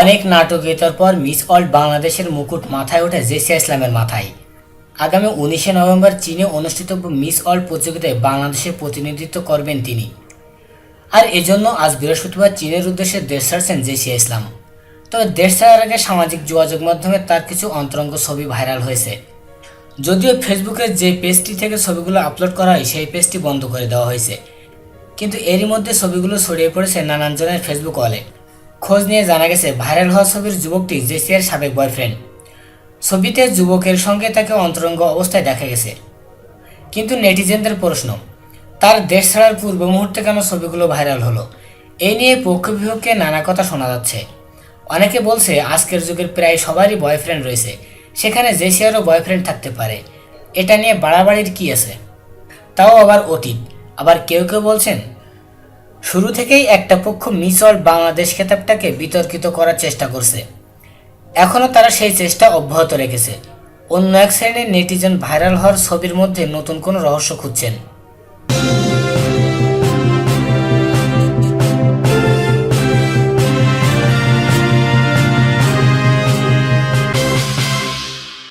অনেক নাটকীয়তার পর miss world বাংলাদেশের মুকুট মাথায় ওঠে জেসিয়া ইসলামের মাথায়। আগামী উনিশে নভেম্বর চীনে অনুষ্ঠিতব্য মিস ওয়ার্ল্ড প্রতিযোগিতায় বাংলাদেশের প্রতিনিধিত্ব করবেন তিনি। আর এজন্য আজ বৃহস্পতিবার চীনের উদ্দেশ্যে দেশ ছাড়ছেন জেসিয়া ইসলাম। তবে দেশ ছাড়ার আগে সামাজিক যোগাযোগ মাধ্যমে তার কিছু অন্তরঙ্গ ছবি ভাইরাল হয়েছে। যদিও ফেসবুকের যে পেজটি থেকে ছবিগুলো আপলোড করা হয়, সেই পেজটি বন্ধ করে দেওয়া হয়েছে। কিন্তু এরই মধ্যে ছবিগুলো ছড়িয়ে পড়েছে নানান জনের ফেসবুক ওয়ালে খোঁজ নিয়ে জানা গেছে, ভাইরাল হওয়া ছবির যুবকটি জেসিয়ার সাবেক বয়ফ্রেন্ড। ছবিতে যুবকের সঙ্গে তাকে অন্তরঙ্গ অবস্থায় দেখা গেছে। কিন্তু নেটিজেনদের প্রশ্ন, তার দেশ ছাড়ার পূর্ব মুহূর্তে কেন ছবিগুলো ভাইরাল হলো? এই নিয়ে পক্ষ বিপক্ষে নানা কথা শোনা যাচ্ছে। অনেকে বলছে, আজকের যুগের প্রায় সবারই বয়ফ্রেন্ড রয়েছে, সেখানে জেসিয়ারও বয়ফ্রেন্ড থাকতে পারে। এটা নিয়ে বাড়াবাড়ির কি আছে? তাও আবার অতীত। আবার কেউ কেউ বলছেন শুরু থেকেই একটা পক্ষ মিস ওয়ার্ল্ড বাংলাদেশ খেতাবটাকে বিতর্কিত করার চেষ্টা করছে। এখনও তারা সেই চেষ্টা অব্যাহত রেখেছে। অন্য এক শ্রেণির নেটিজন ভাইরাল হওয়ার ছবির মধ্যে নতুন কোনো রহস্য খুঁজছেন।